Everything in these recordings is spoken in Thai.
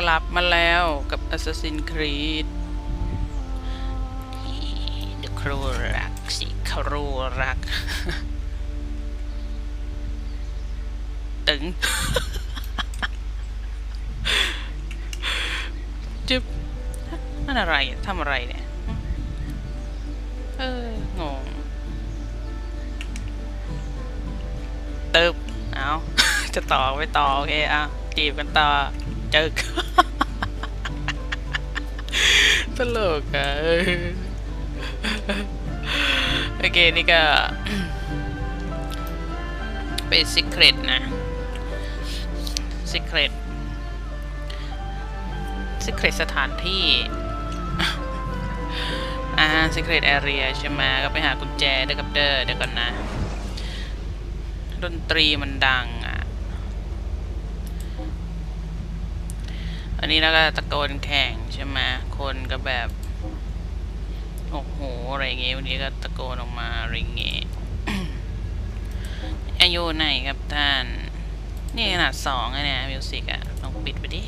กลับมาแล้วกับ Assassin's Creed เดอะครูรักสิครูรัก ตึงจึ๊บนั่นอะไรทำอะไรเนี่ย เอองงตึบเอาจะต่อไปต่อ โอเคอะจีบกันต่อ เจอตลกอะโอเค นี่ก็ เป็นซิเครตนะซิเครตซิเครตสถานที่อ่า Secret Area ใช่ไหมก็ไปหากุญแจเด้อกับเด้อเดี๋ยวก่อนนะ ดนตรีมันดัง อันนี้แล้วก็ตะโกนแข่งใช่ไหมคนก็แบบโอ้โหอะไรเงี้ยวันนี้ก็ตะโกนออกมาอะไรเงี้ยอายุไหนครับท่าน นี่ขนาดสองอะเนี่ยมิวสิกอะลองปิดไปดิ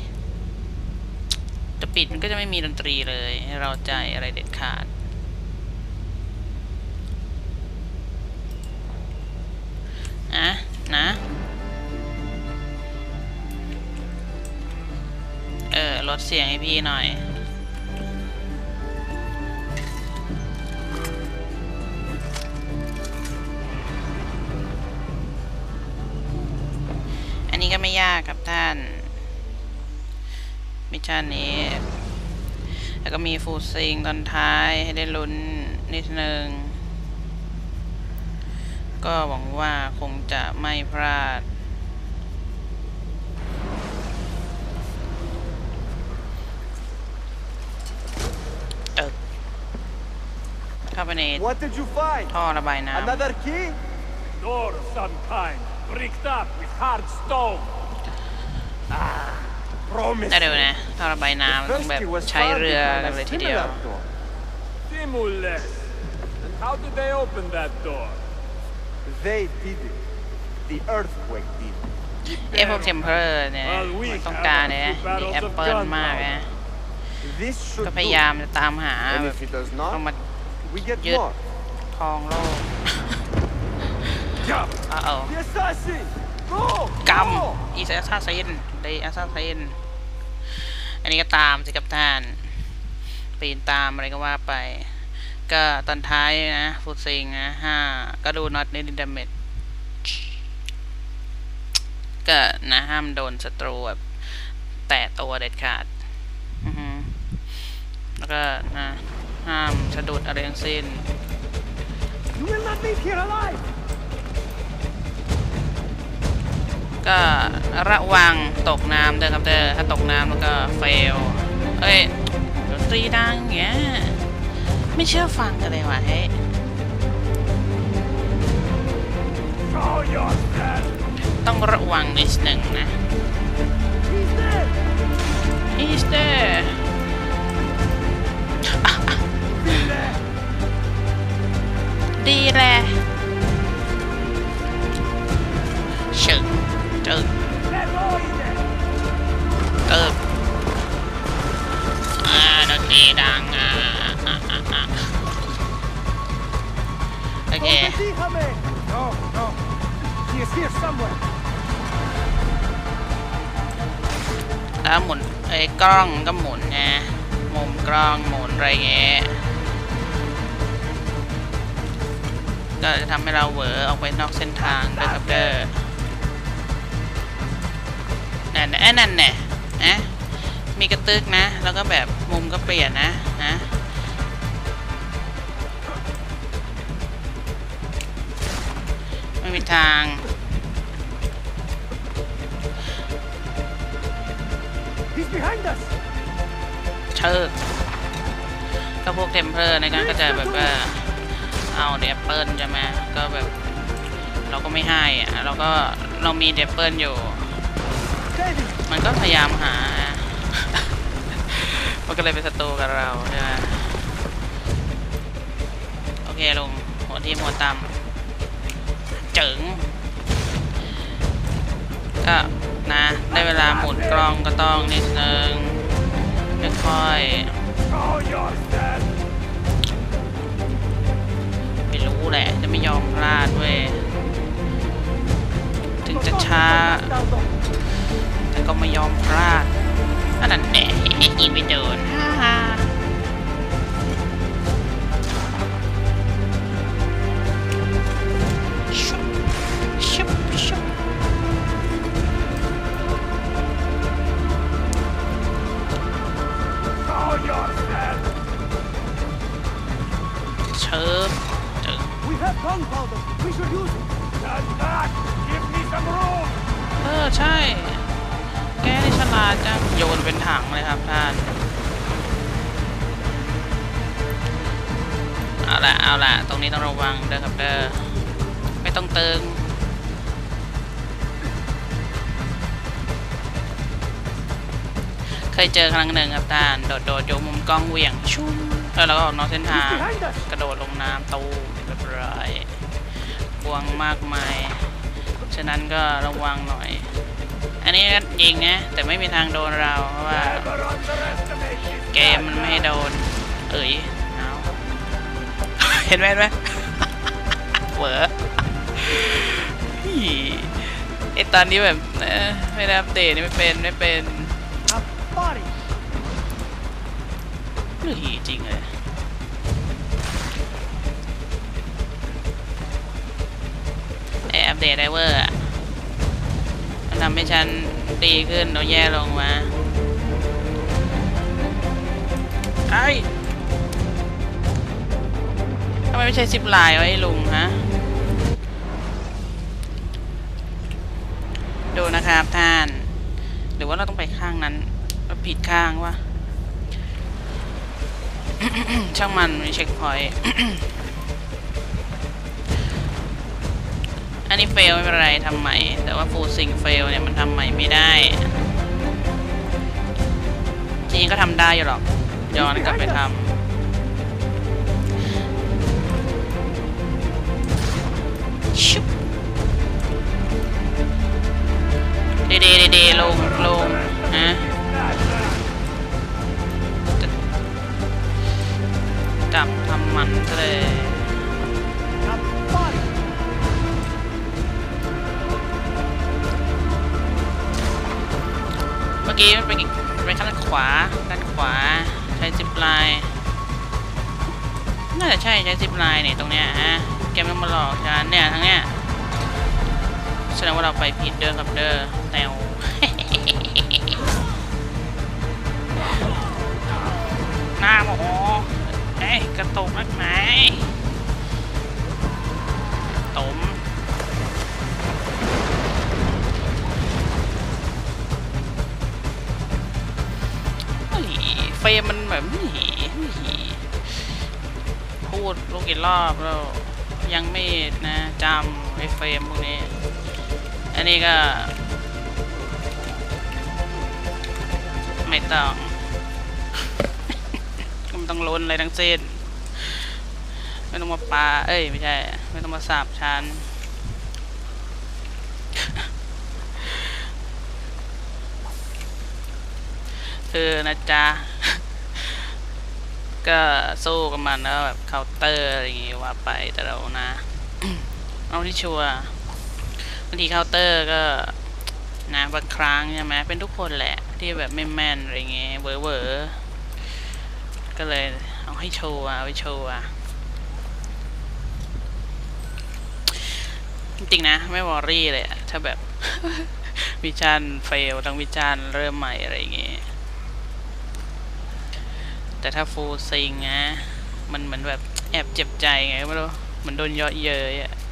จะปิดมันก็จะไม่มีดนตรีเลยให้เราใจอะไรเด็ดขาด สียงให้พี่หน่อยอันนี้ก็ไม่ยากครับท่าน มิชชั่นนี้ แล้วก็มีฟูซิงตอนท้ายให้ได้ลุ้นนิดนึง ก็หวังว่าคงจะไม่พลาด เข้าไปใน What did you find? ท่อระบายน้ำ Another key? Door of some kind, bricked up with hard stone. Promise. ได้เดี๋ยวนะท่อระบายน้ำต้อง First แบบ key was ใช้ found เรือ behind กัน a เลยทีเดียว similar door. Stimulus. And how did they open that door? They did it. The earthquake did. เอ้พวกเทมเพอร์เนี่ย Well, we ต้องการเนี่ย have a few มีแอป barrels of เปิลมากนะ This ก็ should พ do. ยายามจะตามหา And แบบ if it does ต้อง not, มา we get Yet- more. ครองโลกอ้าว The assassin! Go! กรรม Go! อีแอสซาซินไดแอสซาซินอันนี้ก็ตามสิกับท่านปีนตามอะไรก็ว่าไป ก็ตอนท้ายนะฟูดซิงนะห้าก็ดูน็อตในดินดาเมจก็นะห้ามโดนศัตรูแบบแตะตัวเด็ดขาด อือฮึแล้วก็นะ ห้ามสะดุดอะไรทั้งสิ้น You will not leave here alive! ก็ระวังตกน้ำเด้อครับเด้อถ้าตกน้ำแล้วก็เฟล เอ้ยดนตรีดังอย่างเงี้ยไม่เชื่อฟังกันเลยว่ะเฮ้ย Show yourself! ต้องระวังนิดหนึ่งนะ He's dead! He's there ดีแหละชึกจึก Let go in there! เกิบอ่าดนตรีดังอ่าอ่าอ่าอ่าโอเค Déjame! No, no. He is here somewhere. แล้วหมุนไอ้กล้องก็หมุนนะมุมกล้องหมุนอะไรเงี้ย ก็จะทำให้เราเหวอออกไปนอกเส้นทางเด้อครับเด้อนั่นน่ะเอ้ยนั่นแน่นะมีกระตึกนะ แล้วก็แบบมุมก็เปลี่ยนนะนะไม่มีทาง He's behind us! เชิกก็พวกเทมเพลอร์ในการก็จะแบบว่า เอาเดปเปิลใช่ไหมก็แบบ เราก็ไม่ให้อะเราก็เรามีเดปเปิลอยู่ มันก็พยายามหา มันก็เลยเป็นศัตรูกับเราใช่ไหมโอเคลงหัวที่หัวตำเจ๋งก็นะ ได้เวลาหมุนกล้องก็ต้องนิดนึงค่อยๆูแหละจะไม่ยอมพลาดเว้ยถึงจะช้า แต่ก็ไม่ยอมพลาดอันนั้นแหละยิงไปโดนฮ่า ละเอาละตรงนี้ต้องระวังเด้อครับเด้อไม่ต้องเติงเคยเจอครั้งหนึ่งครับท่านโดดโดดโยมุมกล้องเหวี่ยงชุ่มแล้วเราก็ออกนอกเส้นทางกระโดดลงน้ำตูมเรียบร้อยกวงมากมายฉะนั้นก็ระวังหน่อย อันนี้ก็ยิงนะแต่ไม่มีทางโดนเราเพราะว่า เกมมันไม่ให้โดน เอ้ย ห็นไหมเห็นไหมเวออี้ไอตอนนี้แบบไม่ได้อัปเดตนี่ไม่เป็นไม่เป็น A body. เฮ้ยจริงเลยไออัปเดตไดเวอร์มันทำให้ฉันดีขึ้นเราแย่ลงมาไอ ทำไมไม่ใช่ซิปไลน์วะไอ้ลุงฮะ ดูนะครับท่าน หรือว่าเราต้องไปข้างนั้นเราผิดข้างวะช่างมันมีเช็คพอยต์อันนี้เฟลไม่เป็นไรทำใหม่ แต่ว่าฟูซิงเฟลเนี่ยมันทำใหม่ไม่ได้ จริงก็ทำได้อยู่หรอก ย้อนกลับไปทำ ชุบเดเดเดเดลงลง แสดงว่าเราไปผิดเด้อครับเด้อแตวหน้าโมโหเอ้ยกระตุกนักไหนตมเฮ้ยเฟรมมันแบบเฮ้ยเฮ้พูดลูกกี่รอบแล้วยังไม่นะจำไอ้เฟรมพวกนี้ อันนี้ก็ ไม่ต้องไม่ต้องล้นอะไรทั้งสิ้นไม่ต้องมาปาเอ้ย ไม่ใช่ ไม่ต้องมาสาบชันคือนะจ๊ะ ก็สู้กับมันแล้วแบบเคาน์เตอร์อะไรอย่างงี้ว่าไปแต่เรานะ เอาที่ชัวร์างทีเคาน์เตอร์ก็นะบางครั้งใช่ไหมเป็นทุกคนแหละที่แบบไม่แม่นอะไรเงี้ยเวอร์เวอร์ก็เลยเอาให้โชว์อะเอาไว้โชว์อะจริงๆนะไม่วอรี่เลยอะถ้าแบบวิจารณ์เฟลทั้งวิจารณ์เริ่มใหม่อะไรเงี้ยแต่ถ้าฟูลซิงนะมันเหมือนแบบแอบเจ็บใจไงไม่รู้เหมือนโดนเยาะเย้ยอะอบ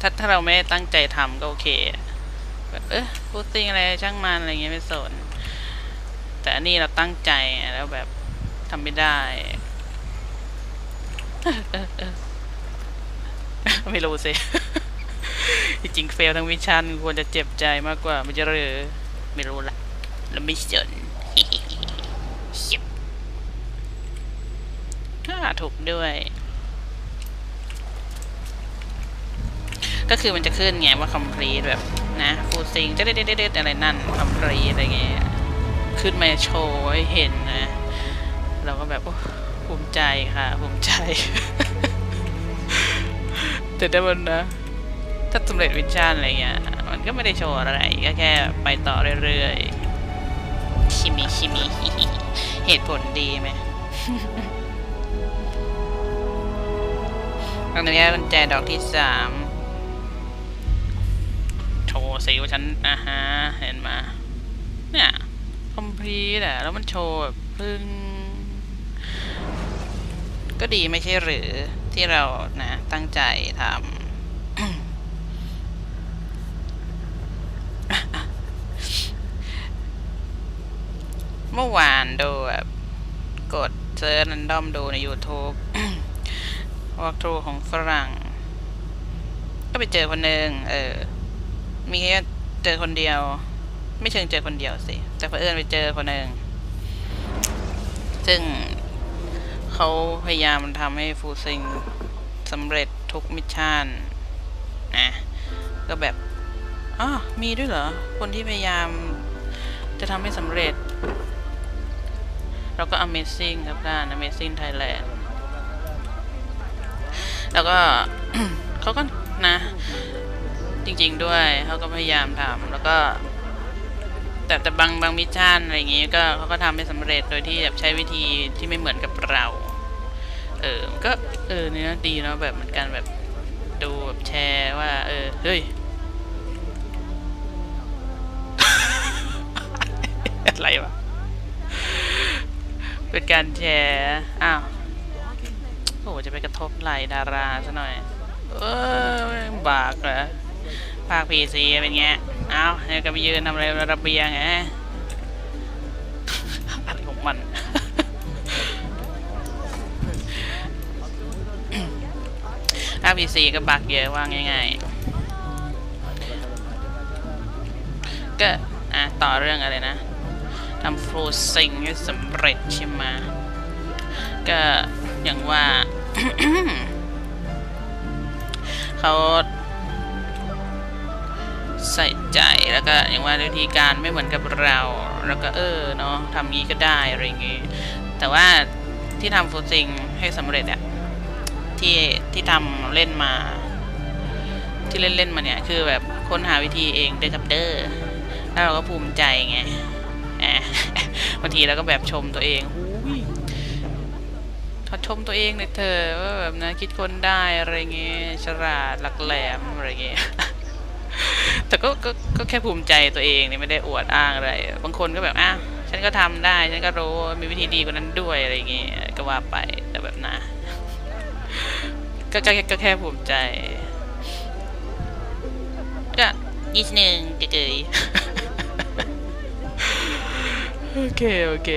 ถ้าถ้าเราไม่ได้ตั้งใจทำก็โอเคแบบเออฟูลซิงอะไรช่างมันอะไรเงี้ยไม่สน แต่อันนี้เราตั้งใจแล้วแบบทำไม่ได้ ไม่รู้สิจริงเฟลทั้งวิชันควรจะเจ็บใจมากกว่าไม่จะหรือไม่รู้ละแล้วไม่สนชิบอ่าถูกด้วย ก็คือมันจะขึ้นไงว่า complete แบบนะ full sync จะเด็ดๆๆอะไรนั่น complete อะไรเงี้ยขึ้นมาโชว์ให้เห็นนะ เราก็แบบโอ้ภูมิใจค่ะภูมิใจ แต่ถ้ามันนะถ้าสำเร็จวิชั่นอะไรเงี้ยมันก็ไม่ได้โชว์อะไรก็แค่ไปต่อเรื่อยๆชิมิชิมิเหตุผลดีไหมตรงนี้กุญแจดอกที่สาม สิว่าฉันอ่าฮะเห็นมา เนี่ยคอมพลีทอะแล้วมันโชว์แบบพึ่ง ก็ดีไม่ใช่หรือที่เรานะตั้งใจทำเมื่อวานดูแบบกดเซิร์ชนันดอมดูใน YouTube วอล์กทรูของฝรั่ง ก็ไปเจอคนหนึ่งเออ มีแค่เจอคนเดียว ไม่เชิงเจอคนเดียวสิ แต่เพื่อนไปเจอคนหนึ่งซึ่งเขาพยายามทำให้ฟูซิงสำเร็จทุกมิชชั่นนะก็แบบอ๋อมีด้วยเหรอ คนที่พยายามจะทำให้สำเร็จ แล้วก็ Amazing ครับท่าน Amazing Thailand แล้วก็เขาก็นะ จริง ๆ ด้วยเขาก็พยายามทำแล้วก็ แต่แต่บางบางมิชชั่นอะไรอย่างงี้ก็เขาก็ทำให้สำเร็จโดยที่แบบใช้วิธีที่ไม่เหมือนกับเรา เออมันก็เออเนื้อดีเนาะแบบเหมือนกันแบบดูแบบแชร์ว่า เออเฮ้ยอะไรวะ เป็นการแชร์ อ้าว โอ้จะไปกระทบไหลดาราซะหน่อย เออบากเหรอ ภาคพีซีเป็นไงเอาเนี่ยก็ไปยืนทำอะไรระเบียงไงอะไรของมันภาคพีซีก็บักเยอะว่าง่ายๆ ก็อะต่อเรื่องอะไรนะทำฟลูซิงให้สำเร็จใช่ไหมก็อย่างว่าเขา ใส่ใจแล้วก็อย่างว่าวิธีการไม่เหมือนกับเรา แล้วก็เออเนาะทำงี้ก็ได้อะไรอย่างงี้ แต่ว่าที่ทำฟูซิงให้สำเร็จอะที่ที่ทำเล่นมา ที่เล่นเล่นมาเนี่ย คือแบบค้นหาวิธีเองเด้อกับเด้อแล้วเราก็ภูมิใจไงอะบางทีเราก็แบบชมตัวเองหูยขอชมตัวเองเลยเธอว่าแบบนะคิดคนได้อะไรเงี้ยฉลาดหลักแหลมอะไรเงี้ย แต่ก็ก็ก็แค่ภูมิใจตัวเองนี่ไม่ได้อวดอ้างอะไร บางคนก็แบบอะฉันก็ทำได้ ฉันก็รู้มีวิธีดีกว่านั้นด้วยอะไรเงี้ยก็ว่าไปแต่แบบนะก็ก็ก็แค่ภูมิใจ ก็นิดนึงเกยโอเค โอเค